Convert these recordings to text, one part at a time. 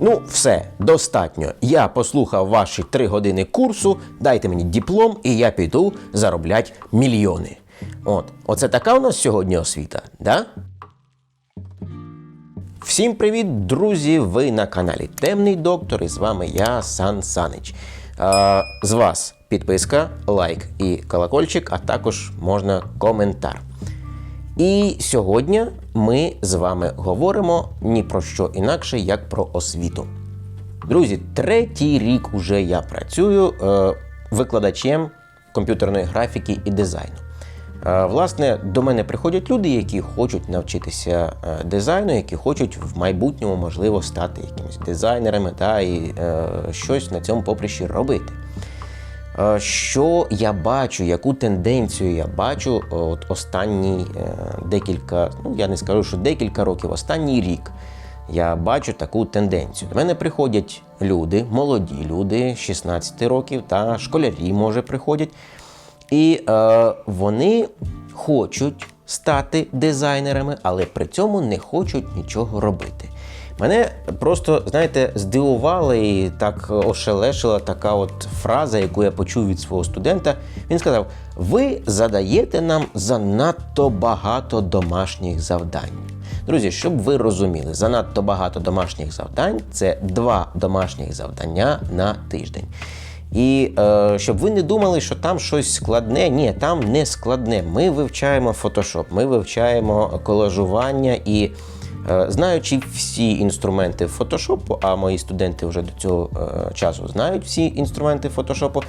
Ну, все, достатньо. Я послухав ваші три години курсу, дайте мені диплом, і я піду заробляти мільйони. От, оце така у нас сьогодні освіта, да? Всім привіт, друзі! Ви на каналі Темний Доктор, і з вами я, Сан Санич. Е, з вас підписка, лайк і колокольчик, а також можна коментар. І сьогодні ми з вами говоримо ні про що інакше, як про освіту. Друзі, третій рік уже я працюю е, викладачем комп'ютерної графіки і дизайну. Е, власне, до мене приходять люди, які хочуть навчитися е, дизайну, які хочуть в майбутньому, можливо, стати якимись дизайнерами та і е, щось на цьому поприщі робити. Е, Що я бачу, яку тенденцію я бачу е, от останні е, декілька, ну я не скажу, що декілька років, останній рік я бачу таку тенденцію. До мене приходять люди, молоді люди 16 років та школярі, може, приходять. І е, вони хочуть стати дизайнерами, але при цьому не хочуть нічого робити. Мене просто, знаєте, здивувала і так ошелешила така от фраза, яку я почув від свого студента. Він сказав: ви задаєте нам занадто багато домашніх завдань. Друзі, щоб ви розуміли, занадто багато домашніх завдань це два домашніх завдання на тиждень. І е, щоб ви не думали, що там щось складне, ні, там не складне. Ми вивчаємо Photoshop, ми вивчаємо колажування і. Е, Знаючи всі інструменти Photoshop, а мої студенти вже до цього е, часу знають всі інструменти Photoshop,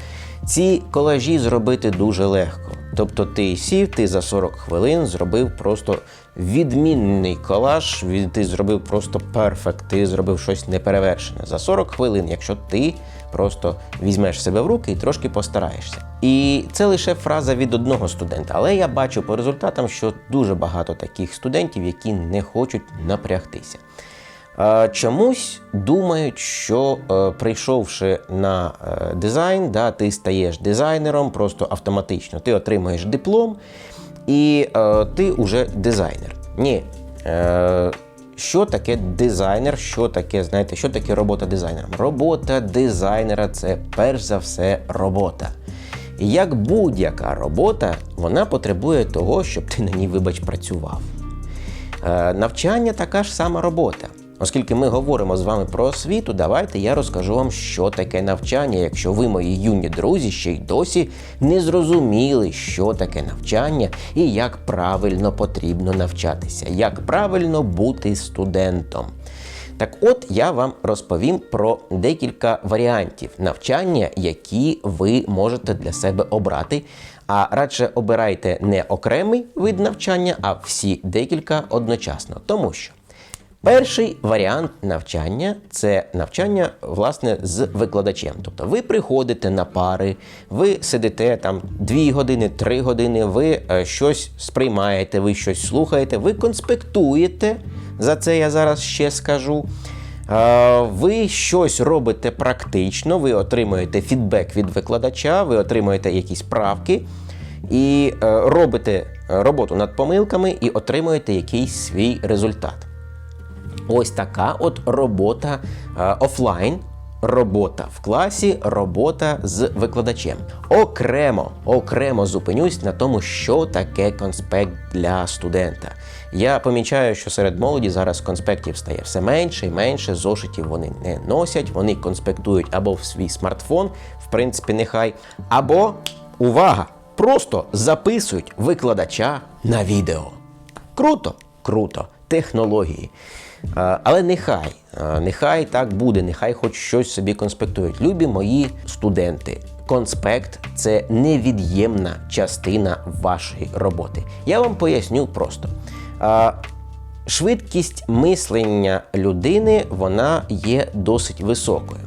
ці колажі зробити дуже легко. Тобто ти сів, ти за 40 хвилин зробив просто відмінний колаж, ти зробив просто перфект, ти зробив щось неперевершене. За 40 хвилин, якщо ти просто візьмеш себе в руки і трошки постараєшся. І це лише фраза від одного студента. Але я бачу по результатам, що дуже багато таких студентів, які не хочуть напрягтися. Е, Чомусь думають, що е, прийшовши на е, дизайн, да, ти стаєш дизайнером просто автоматично. Ти отримуєш диплом і ти вже дизайнер. Ні. Що таке дизайнер? Що таке, знаєте, що таке робота дизайнера? Робота дизайнера це перш за все робота. І як будь-яка робота, вона потребує того, щоб ти на ній, вибач, працював. Е, Навчання така ж сама робота. Оскільки ми говоримо з вами про освіту, давайте я розкажу вам, що таке навчання, якщо ви, мої юні друзі, ще й досі не зрозуміли, що таке навчання і як правильно потрібно навчатися, як правильно бути студентом. Так от я вам розповім про декілька варіантів навчання, які ви можете для себе обрати. А радше обирайте не окремий вид навчання, а всі декілька одночасно. Тому що перший варіант навчання це навчання власне з викладачем. Тобто ви приходите на пари, ви сидите там 2 години, 3 години, ви е, щось сприймаєте, ви щось слухаєте, ви конспектуєте. За це я зараз ще скажу. Е, Ви щось робите практично, ви отримуєте фідбек від викладача, ви отримуєте якісь правки і е, робите роботу над помилками і отримуєте якийсь свій результат. Ось така от робота е, офлайн. Робота в класі, робота з викладачем. Окремо, окремо зупинюсь на тому, що таке конспект для студента. Я помічаю, що серед молоді зараз конспектів стає все менше і менше. Зошитів вони не носять, вони конспектують або в свій смартфон, в принципі, нехай, або увага! Просто записують викладача на відео. Круто, круто, технології. Але нехай, нехай так буде, нехай хоч щось собі конспектують. Любі мої студенти. Конспект це невід'ємна частина вашої роботи. Я вам поясню просто. Швидкість мислення людини вона є досить високою.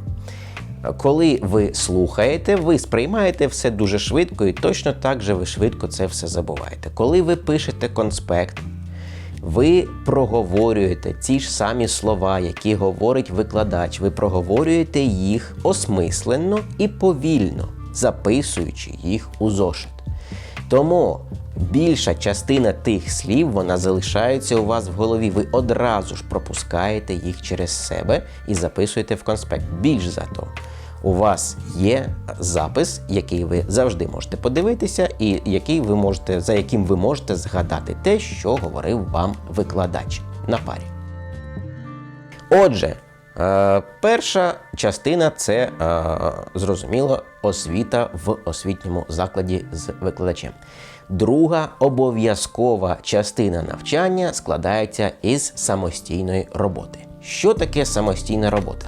Коли ви слухаєте, ви сприймаєте все дуже швидко і точно так же ви швидко це все забуваєте. Коли ви пишете конспект, ви проговорюєте ті ж самі слова, які говорить викладач. Ви проговорюєте їх осмисленно і повільно, записуючи їх у зошит. Тому більша частина тих слів вона залишається у вас в голові. Ви одразу ж пропускаєте їх через себе і записуєте в конспект. Більш за то, у вас є запис, який ви завжди можете подивитися, і який ви можете, за яким ви можете згадати те, що говорив вам викладач на парі. Отже, е, перша частина це е, зрозуміло освіта в освітньому закладі з викладачем. Друга обов'язкова частина навчання складається із самостійної роботи. Що таке самостійна робота?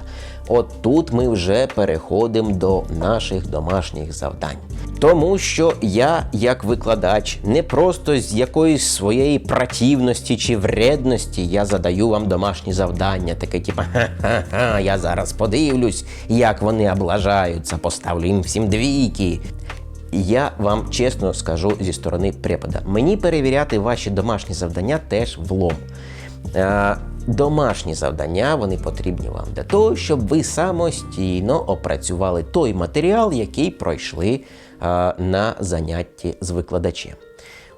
От тут ми вже переходимо до наших домашніх завдань. Тому що я, як викладач, не просто з якоїсь своєї противності чи вредності я задаю вам домашні завдання, таке типу, ха-ха-ха, я зараз подивлюсь, як вони облажаються, поставлю їм всім двійки. Я вам чесно скажу зі сторони препода. Мені перевіряти ваші домашні завдання теж влом. Домашні завдання вони потрібні вам для того, щоб ви самостійно опрацювали той матеріал, який пройшли е, на занятті з викладачем.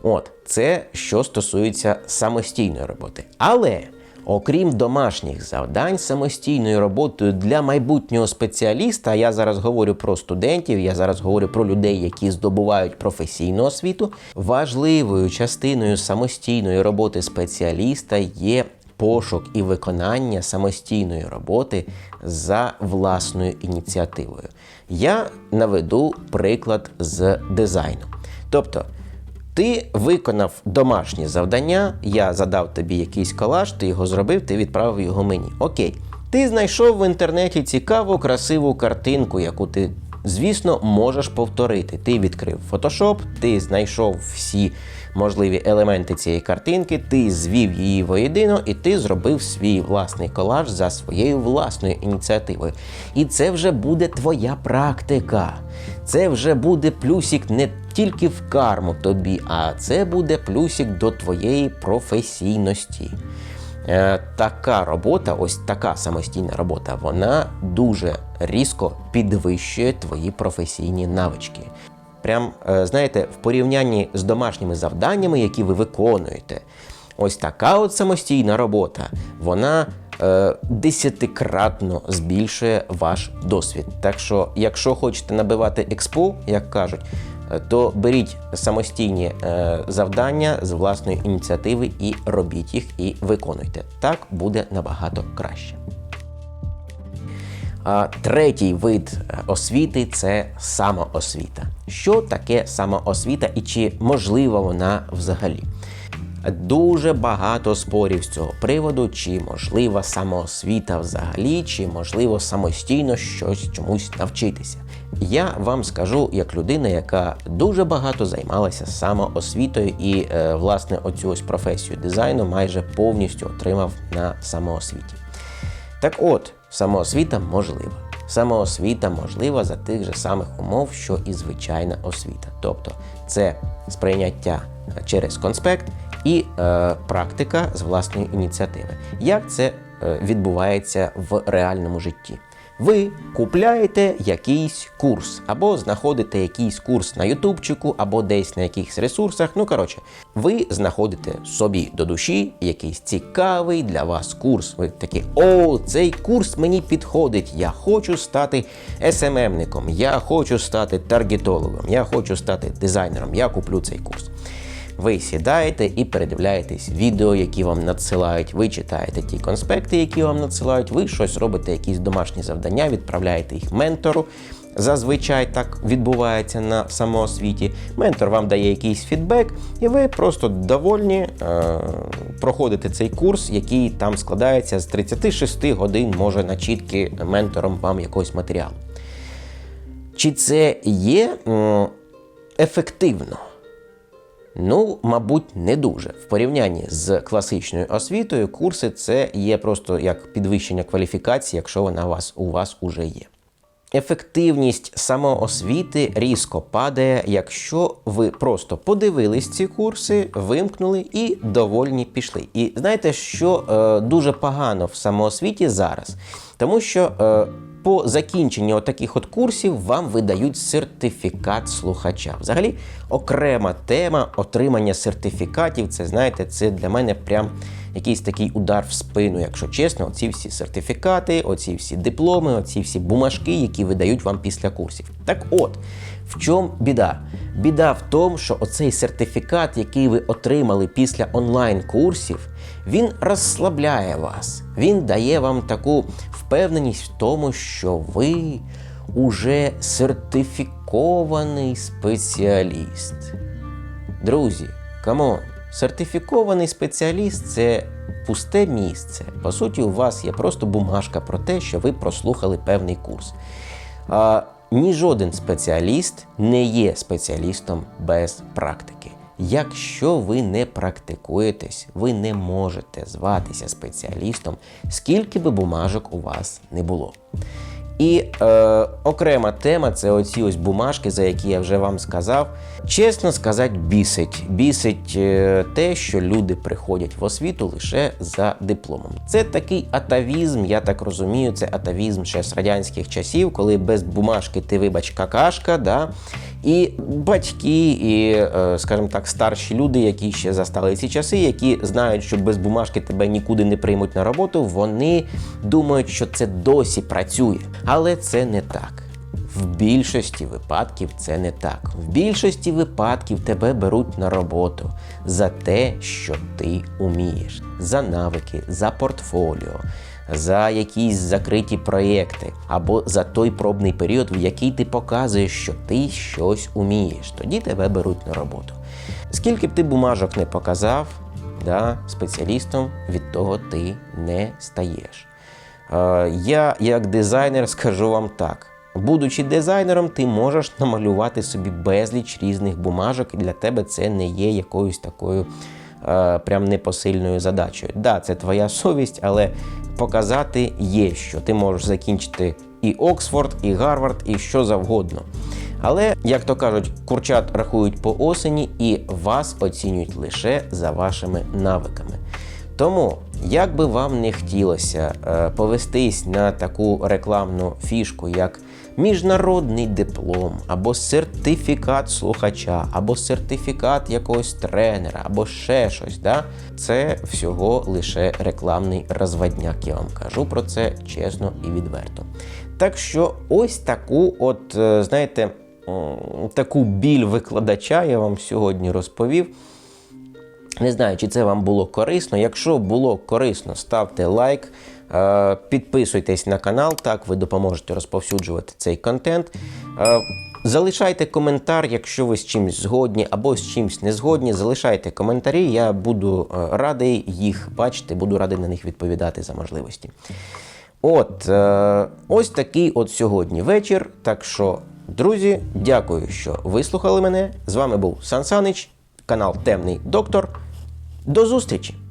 От, це що стосується самостійної роботи. Але окрім домашніх завдань, самостійною роботою для майбутнього спеціаліста, я зараз говорю про студентів, я зараз говорю про людей, які здобувають професійну освіту. Важливою частиною самостійної роботи спеціаліста є пошук і виконання самостійної роботи за власною ініціативою. Я наведу приклад з дизайну. Тобто, ти виконав домашнє завдання, я задав тобі якийсь колаж, ти його зробив, ти відправив його мені. Окей. Ти знайшов в інтернеті цікаву, красиву картинку, яку ти, звісно, можеш повторити. Ти відкрив Photoshop, ти знайшов всі можливі елементи цієї картинки, ти звів її воєдино, і ти зробив свій власний колаж за своєю власною ініціативою. І це вже буде твоя практика. Це вже буде плюсик не тільки в карму тобі, а це буде плюсик до твоєї професійності. Е, така робота, ось така самостійна робота, вона дуже різко підвищує твої професійні навички. Прям, е, знаєте, в порівнянні з домашніми завданнями, які ви виконуєте, ось така от самостійна робота, вона е, десятикратно збільшує ваш досвід. Так що, якщо хочете набивати експо, як кажуть, то беріть самостійні е, завдання з власної ініціативи і робіть їх, і виконуйте. Так буде набагато краще. Третій вид е, освіти це самоосвіта. Що таке самоосвіта і чи можлива вона взагалі? Дуже багато спорів з цього приводу, чи можлива самоосвіта взагалі, чи можливо самостійно щось чомусь навчитися. Я вам скажу як людина, яка дуже багато займалася самоосвітою і, е, власне, оцю ось професію дизайну майже повністю отримав на самоосвіті. Так от, самоосвіта можлива. Самоосвіта можлива за тих же самих умов, що і звичайна освіта. Тобто це сприйняття через конспект і е, практика з власної ініціативи. Як це е, відбувається в реальному житті? Ви купляєте якийсь курс, або знаходите якийсь курс на Ютубчику, або десь на якихось ресурсах. Ну, коротше, ви знаходите собі до душі якийсь цікавий для вас курс. Ви такі, о, цей курс мені підходить. Я хочу стати СММником, я хочу стати таргетологом, я хочу стати дизайнером. Я куплю цей курс. Ви сідаєте і передивляєтесь відео, які вам надсилають. Ви читаєте ті конспекти, які вам надсилають. Ви щось робите, якісь домашні завдання, відправляєте їх ментору. Зазвичай так відбувається на самоосвіті. Ментор вам дає якийсь фідбек, і ви просто довольні е, проходите цей курс, який там складається з 36 годин, може начітки ментором вам якогось матеріалу. Чи це є ефективно? Ну, мабуть, не дуже. В порівнянні з класичною освітою, курси це є просто як підвищення кваліфікації, якщо вона у вас, у вас уже є. Ефективність самоосвіти різко падає, якщо ви просто подивились ці курси, вимкнули і довольні пішли. І знаєте, що е, дуже погано в самоосвіті зараз? Тому що е, по закінченні таких от курсів вам видають сертифікат слухача. Взагалі, окрема тема отримання сертифікатів. Це знаєте, це для мене прям якийсь такий удар в спину, якщо чесно, оці всі сертифікати, оці всі дипломи, оці всі бумажки, які видають вам після курсів. Так от, в чому біда? Біда в тому, що оцей сертифікат, який ви отримали після онлайн-курсів, він розслабляє вас. Він дає вам таку впевненість в тому, що ви уже сертифікований спеціаліст. Друзі, камон, сертифікований спеціаліст це пусте місце. По суті, у вас є просто бумажка про те, що ви прослухали певний курс. А, ні жоден спеціаліст не є спеціалістом без практики. Якщо ви не практикуєтесь, ви не можете зватися спеціалістом, скільки би бумажок у вас не було. І е, окрема тема це оці ось бумажки, за які я вже вам сказав. Чесно сказати, бісить. Бісить е, те, що люди приходять в освіту лише за дипломом. Це такий атавізм, я так розумію, це атавізм ще з радянських часів, коли без бумажки ти, вибач, какашка. Да? І батьки, і, е, скажімо так, старші люди, які ще застали ці часи, які знають, що без бумажки тебе нікуди не приймуть на роботу, вони думають, що це досі працює. Але це не так. В більшості випадків це не так. В більшості випадків тебе беруть на роботу за те, що ти умієш, за навики, за портфоліо, за якісь закриті проєкти, або за той пробний період, в який ти показуєш, що ти щось умієш. Тоді тебе беруть на роботу. Скільки б ти бумажок не показав, да, спеціалістом від того ти не стаєш. Е, Я, як дизайнер, скажу вам так. Будучи дизайнером, ти можеш намалювати собі безліч різних бумажок, і для тебе це не є якоюсь такою прям непосильною задачею. Да, це твоя совість, але показати є, що ти можеш закінчити і Оксфорд, і Гарвард, і що завгодно. Але, як то кажуть, курчат рахують по осені і вас оцінюють лише за вашими навиками. Тому, як би вам не хотілося е, повестись на таку рекламну фішку, як міжнародний диплом, або сертифікат слухача, або сертифікат якогось тренера, або ще щось, да? це всього лише рекламний розводняк. Я вам кажу про це чесно і відверто. Так що, ось таку, от, е, знаєте, таку біль викладача я вам сьогодні розповів. Не знаю, чи це вам було корисно. Якщо було корисно, ставте лайк, підписуйтесь на канал, так ви допоможете розповсюджувати цей контент. Е, Залишайте коментар, якщо ви з чимось згодні або з чимось не згодні. Залишайте коментарі, я буду е, радий їх бачити, буду радий на них відповідати за можливості. От, е, ось такий от сьогодні вечір. Так що, друзі, дякую, що вислухали мене. З вами був Сан Санич, канал Темний Доктор. До зустрічі!